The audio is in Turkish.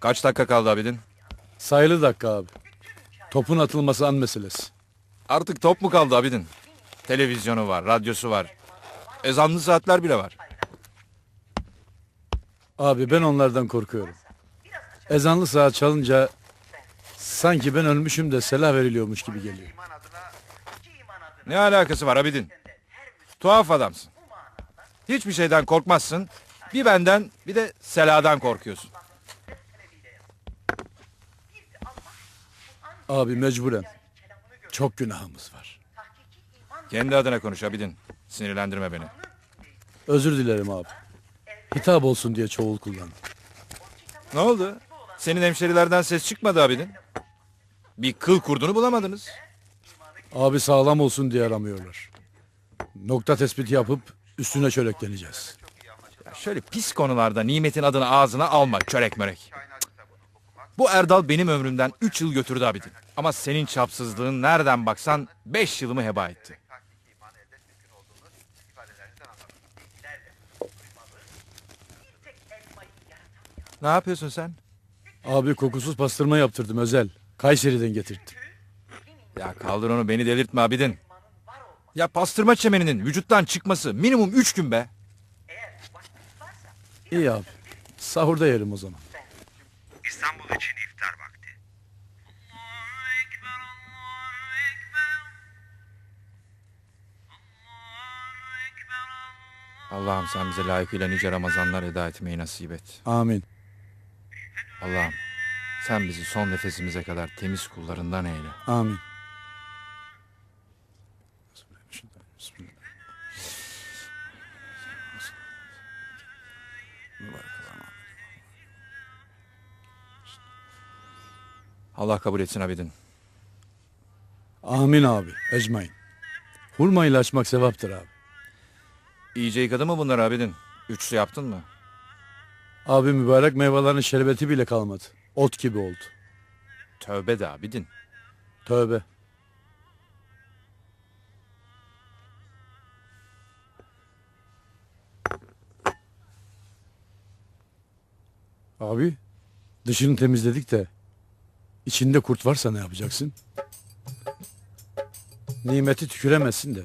Kaç dakika kaldı abidin? Sayılı dakika abi. Topun atılması an meselesi. Artık top mu kaldı abidin? Televizyonu var, radyosu var. Ezanlı saatler bile var. Abi ben onlardan korkuyorum. Ezanlı saat çalınca sanki ben ölmüşüm de selah veriliyormuş gibi geliyor. Ne alakası var abidin? Tuhaf adamsın. Hiçbir şeyden korkmazsın. Bir benden bir de seladan korkuyorsun. Abi mecburen. Çok günahımız var. Kendi adına konuş abidin. Sinirlendirme beni. Özür dilerim abi. Hitap olsun diye çoğul kullandım. Ne oldu? Senin hemşerilerden ses çıkmadı abidin. Bir kıl kurdunu bulamadınız. Abi sağlam olsun diye aramıyorlar. Nokta tespiti yapıp üstüne çörekleneceğiz. Ya şöyle pis konularda nimetin adını ağzına alma çörek mörek. Bu Erdal benim ömrümden 3 yıl götürdü abidin. Ama senin çapsızlığın nereden baksan 5 yılımı heba etti. Ne yapıyorsun sen? Abi kokusuz pastırma yaptırdım özel. Kayseri'den getirttim. Ya kaldır onu beni delirtme abidin. Ya pastırma çemeninin vücuttan çıkması minimum 3 gün be. İyi abi. Sahurda yerim o zaman. İstanbul için iftar vakti. Allah'ım sen bize layıkıyla nice Ramazanlar eda etmeyi nasip et. Amin. Allah'ım sen bizi son nefesimize kadar temiz kullarından eyle. Amin. Allah kabul etsin abidin. Amin abi. Ecmain. Hurma ile açmak sevaptır abi. İyice yıkadı mı bunlar abidin? Üçlü yaptın mı? Abi mübarek meyvelerin şerbeti bile kalmadı. Ot gibi oldu. Tövbe de abidin. Tövbe. Abi dışını temizledik de içinde kurt varsa ne yapacaksın? Nimeti tüküremezsin de.